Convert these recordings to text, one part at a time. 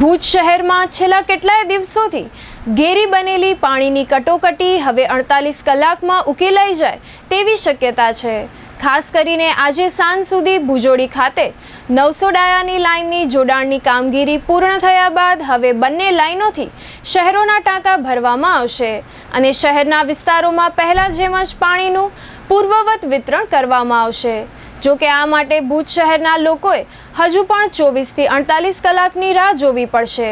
ભુજ શહેરમાં છેલ્લા કેટલાય દિવસોથી ઘેરી બનેલી પાણીની કટોકટી હવે અડતાલીસ કલાકમાં ઉકેલાઈ જાય તેવી શક્યતા છે. ખાસ કરીને આજે સાંજ સુધી ભુજોડી ખાતે નવસો ડાયાની લાઇનની જોડાણની કામગીરી પૂર્ણ થયા બાદ હવે બંને લાઇનોથી શહેરોના ટાંકા ભરવામાં આવશે અને શહેરના વિસ્તારોમાં પહેલાં જેમ જ પાણીનું પૂર્વવત વિતરણ કરવામાં આવશે. જો કે આ માટે ભુજ શહેરના લોકોએ હજુ પણ ચોવીસથી અડતાલીસ કલાકની રાહ જોવી પડશે.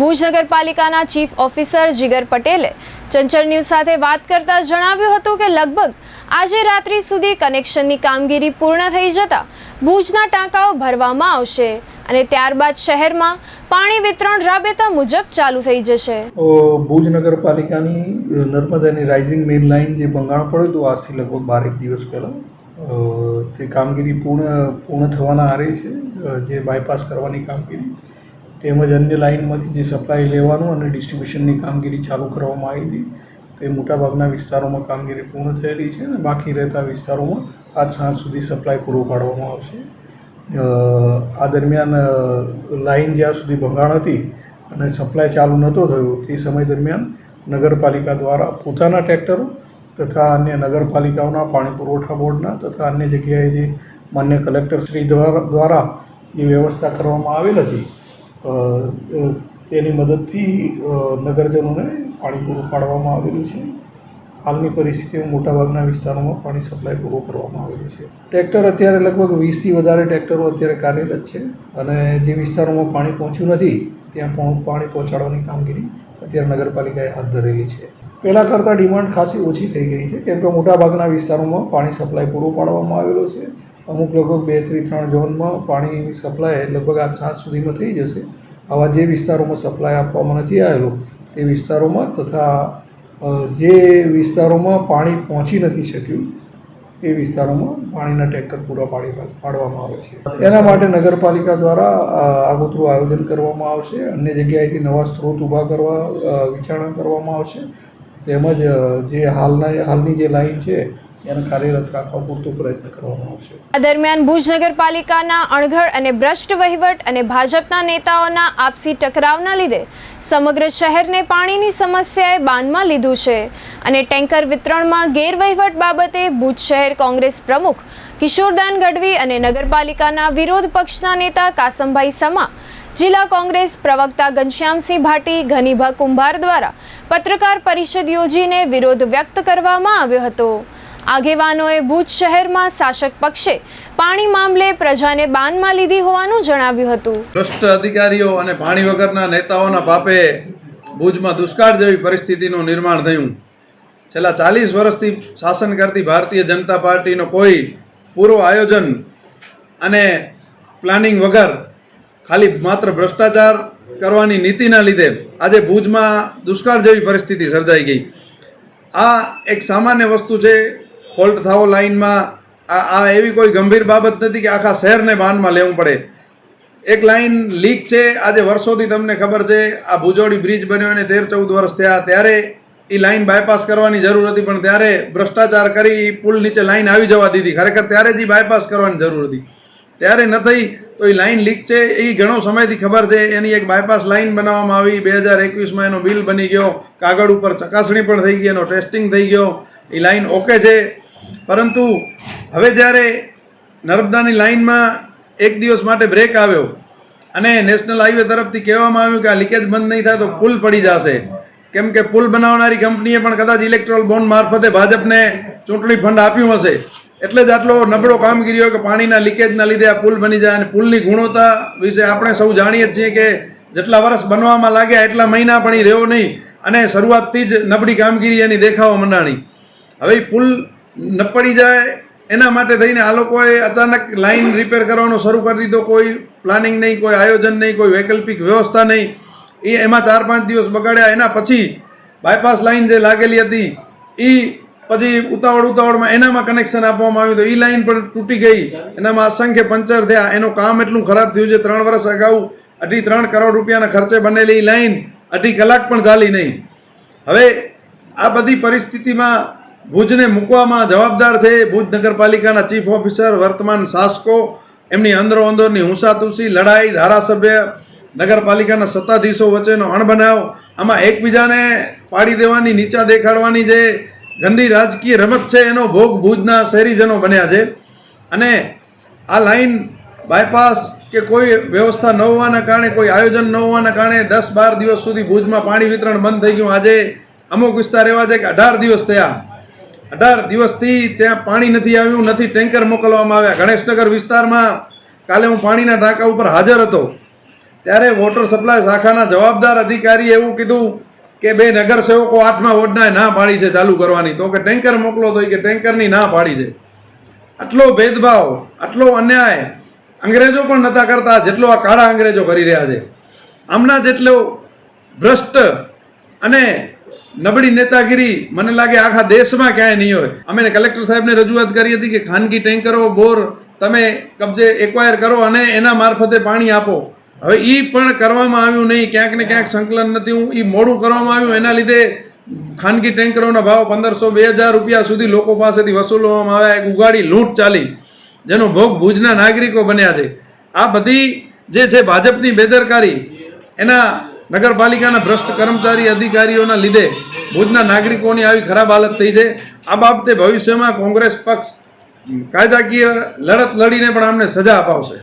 ભુજ નગરપાલિકાના ચીફ ઓફિસર જીગર પટેલે ચંચળ ન્યૂઝ સાથે વાત કરતા જણાવ્યું હતું કે લગભગ આજે રાત્રિ સુધી કનેક્શનની કામગીરી પૂર્ણ થઈ જતા ભુજના ટાંકાઓ ભરવામાં આવશે અને ત્યારબાદ શહેરમાં પાણી વિતરણ રાબેતા મુજબ ચાલુ થઈ જશે. ભુજ નગરપાલિકાની નર્મદાની રાઇઝિંગ મેઇન લાઇન જે ભંગાણ પડ્યું હતું, આજથી લગભગ બારેક દિવસ પહેલાં તે કામગીરી પૂર્ણ પૂર્ણ થવાના આરે છે. જે બાયપાસ કરવાની કામગીરી. તેમજ અન્ય લાઇનમાંથી જે સપ્લાય લેવાનું અને ડિસ્ટ્રીબ્યુશનની કામગીરી ચાલુ કરવામાં આવી હતી. તે મોટાભાગના વિસ્તારોમાં કામગીરી પૂર્ણ થયેલી છે અને બાકી રહેતા વિસ્તારોમાં આજ સાંજ સુધી સપ્લાય પૂરો પાડવામાં આવશે. આ દરમિયાન લાઇન જ્યાં સુધી ભંગાણ હતી અને સપ્લાય ચાલુ નહોતો થયો, તે સમય દરમિયાન નગરપાલિકા દ્વારા પોતાના ટ્રેક્ટરો તથા અન્ય નગરપાલિકાઓના પાણી પુરવઠા બોર્ડના તથા અન્ય જગ્યાએ જે માન્ય કલેક્ટર શ્રી દ્વારા જે વ્યવસ્થા કરવામાં આવેલ હતી તેની મદદથી નગરજનોને પાણી પૂરું પાડવામાં આવેલું છે. હાલની પરિસ્થિતિમાં મોટાભાગના વિસ્તારોમાં પાણી સપ્લાય પૂરો કરવામાં આવેલો છે. ટ્રેક્ટર અત્યારે લગભગ વીસથી વધારે ટ્રેક્ટરો અત્યારે કાર્યરત છે અને જે વિસ્તારોમાં પાણી પહોંચ્યું નથી, ત્યાં પણ પાણી પહોંચાડવાની કામગીરી અત્યારે નગરપાલિકાએ હાથ ધરેલી છે. પહેલાં કરતાં ડિમાન્ડ ખાસી ઓછી થઈ ગઈ છે, કેમ કે મોટાભાગના વિસ્તારોમાં પાણી સપ્લાય પૂરો પાડવામાં આવેલો છે. અમુક લગભગ બેથી ત્રણ ઝોનમાં પાણીની સપ્લાય લગભગ આજ સાંજ સુધીમાં થઈ જશે. આવા જે વિસ્તારોમાં સપ્લાય આપવામાં નથી આવેલો, તે વિસ્તારોમાં તથા જે વિસ્તારોમાં પાણી પહોંચી નથી શક્યું તે વિસ્તારોમાં પાણીના ટેન્કર પૂરા પાડી પાડવામાં આવે છે. એના માટે નગરપાલિકા દ્વારા આગોતરું આયોજન કરવામાં આવશે. અન્ય જગ્યાએથી નવા સ્ત્રોત ઊભા કરવા વિચારણા કરવામાં આવશે. તેમજ જે હાલના, હાલની જે લાઈન છે આ દરમિયાન ભુજ નગરપાલિકાના અણઘડ અને ભ્રષ્ટ વહીવટ અને ભાજપના નેતાઓના આપસી ટકરાવના લીધે સમગ્ર શહેરને પાણીની સમસ્યાએ બાનમાં લીધું છે. અને ટેન્કર વિતરણમાં ગેરવહીવટ બાબતે ભુજ શહેર કોંગ્રેસ પ્રમુખ કિશોરદાન ગઢવી અને નગરપાલિકાના વિરોધ પક્ષના નેતા કાસમભાઈ સમા, જિલ્લા કોંગ્રેસ પ્રવક્તા ઘનશ્યામસિંહ ભાટી, ઘનીભા કુંભાર દ્વારા પત્રકાર પરિષદ યોજીને વિરોધ વ્યક્ત કરવામાં આવ્યો હતો. આગેવાનોએ ભુજ શહેરમાં શાસક પક્ષે પાણી મામલે પ્રજાને બાનમાં લીધી હોવાનું જણાવ્યું હતું. ભ્રષ્ટ અધિકારીઓ અને પાણી વગરના નેતાઓના પાપે ભુજમાં દુષ્કાળ જેવી પરિસ્થિતિનું નિર્માણ થયું. છેલ્લા ચાલીસ વર્ષથી શાસન કરતી ભારતીય જનતા પાર્ટીનો કોઈ પૂર્વ આયોજન અને પ્લાનિંગ વગર ખાલી માત્ર ભ્રષ્ટાચાર કરવાની નીતિના લીધે આજે ભુજમાં દુષ્કાળ જેવી પરિસ્થિતિ સર્જાઈ ગઈ. આ એક સામાન્ય વસ્તુ છે ફોલ્ટ થાવો લાઇનમાં આ આ એવી કોઈ ગંભીર બાબત નથી કે આખા શહેરને બાનમાં લેવું પડે. એક લાઈન લીક છે, આજે વર્ષોથી તમને ખબર છે, આ ભુજોડી બ્રિજ બન્યો અને તેર ચૌદ વર્ષ થયા. ત્યારે એ લાઇન બાયપાસ કરવાની જરૂર હતી, પણ ત્યારે ભ્રષ્ટાચાર કરી પુલ નીચે લાઈન આવી જવા દીધી. ખરેખર ત્યારે જ એ બાયપાસ કરવાની જરૂર હતી. ત્યારે ન થઈ તો એ લાઇન લીક છે. એ ઘણો સમયથી ખબર છે, એની એક બાયપાસ લાઇન બનાવવામાં આવી. બે હજાર એકવીસમાં એનો બિલ બની ગયો. કાગળ ઉપર ચકાસણી પણ થઈ ગઈ, એનો ટેસ્ટિંગ થઈ ગયો. એ લાઇન ઓકે છે. પરંતુ હવે જ્યારે નર્મદાની લાઈનમાં એક દિવસ માટે બ્રેક આવ્યો અને નેશનલ હાઈવે તરફથી કહેવામાં આવ્યું કે આ લીકેજ બંધ નહીં થાય તો પુલ પડી જશે, કેમ કે પુલ બનાવનારી કંપનીએ પણ કદાચ ઇલેક્ટ્રોલ બોન્ડ મારફતે ભાજપને ચૂંટણી ફંડ આપ્યું હશે. એટલે જ આટલો નબળો કામગીરી હોય કે પાણીના લીકેજના લીધે આ પુલ બની જાય અને પુલની ગુણવત્તા વિશે આપણે સૌ જાણીએ જ છીએ કે જેટલા વર્ષ બનવામાં લાગ્યા એટલા મહિના પણ એ રહ્યો નહીં અને શરૂઆતથી જ નબળી કામગીરી એની દેખાવા મંડાણી. હવે પુલ ન પડી જાય, એના માટે થઈને આ લોકોએ અચાનક લાઇન રિપેર કરવાનો શરૂ કરી દીધો. કોઈ પ્લાનિંગ નહીં, કોઈ આયોજન નહીં, કોઈ વૈકલ્પિક વ્યવસ્થા નહીં. એ એમાં ચાર પાંચ દિવસ બગાડ્યા. એના પછી બાયપાસ લાઇન જે લાગેલી હતી એ પછી ઉતાવળ ઉતાવળમાં એનામાં કનેક્શન આપવામાં આવ્યું તો એ લાઇન પણ તૂટી ગઈ. એનામાં અસંખ્ય પંચર થયા. એનું કામ એટલું ખરાબ થયું છે, ત્રણ વર્ષ અગાઉ અઢી ત્રણ કરોડ રૂપિયાના ખર્ચે બનેલી લાઇન અઢી કલાક પણ ચાલી નહીં. હવે આ બધી પરિસ્થિતિમાં ભુજને મૂકવામાં જવાબદાર છે. ભુજ નગરપાલિકાના ચીફ ઓફિસર વર્તમાન શાસકો એમની અંદરો અંદરની હુંસાતુસી, લડાઈ, ધારાસભ્ય, નગરપાલિકાના સત્તાધીશો વચ્ચેનો અણબનાવ, આમાં એકબીજાને પાડી દેવાની, નીચા દેખાડવાની જે ગંદી રાજકીય રમત છે, એનો ભોગ ભુજના શહેરીજનો બન્યા છે. અને આ લાઈન બાયપાસ કે કોઈ વ્યવસ્થા ન હોવાના કારણે, કોઈ આયોજન ન હોવાના કારણે દસ બાર દિવસ સુધી ભુજમાં પાણી વિતરણ બંધ થઈ ગયું. આજે અમુક વિસ્તાર એવા છે કે અઢાર દિવસ થયા. અઢાર દિવસથી ત્યાં પાણી નથી આવ્યું, નથી ટેન્કર મોકલવામાં આવ્યા. ગણેશનગર વિસ્તારમાં કાલે હું પાણીના ટાંકા ઉપર હાજર હતો. ત્યારે વોટર સપ્લાય શાખાના જવાબદાર અધિકારીએ એવું કીધું કે બે નગરસેવકો આઠમા વોર્ડના ના પાડી છે ચાલુ કરવાની. તો કે ટેન્કર મોકલો તો કે ટેન્કરની ના પાડી છે. આટલો ભેદભાવ, આટલો અન્યાય અંગ્રેજો પણ નતા કરતા, જેટલો આ કાળા અંગ્રેજો કરી રહ્યા છે. આમના જેટલો ભ્રષ્ટ અને નબળી નેતાગીરી મને લાગે આખા દેશમાં ક્યાંય નહીં હોય. અમે કલેક્ટર સાહેબને રજૂઆત કરી હતી કે ખાનગી ટેન્કરો, બોર તમે કબજે એક્વાયર કરો અને એના મારફતે પાણી આપો. હવે એ પણ કરવામાં આવ્યું નહીં, ક્યાંક ને ક્યાંક સંકલન નથી. હું એ મોડું કરવામાં આવ્યું, એના લીધે ખાનગી ટેન્કરોના ભાવ પંદરસો બે હજાર રૂપિયા સુધી લોકો પાસેથી વસૂલવામાં આવ્યા. એક ઉગાડી લૂંટ ચાલી, જેનો ભોગ ભુજના નાગરિકો બન્યા છે. આ બધી જે છે ભાજપની બેદરકારી, એના નગરપાલિકાના ભ્રષ્ટ કર્મચારી અધિકારીઓના લીધે ભુજના નાગરિકોની આવી ખરાબ હાલત થઈ છે. આ બાબતે ભવિષ્યમાં કોંગ્રેસ પક્ષ કાયદાકીય લડત લડીને પણ આમને સજા અપાવશે.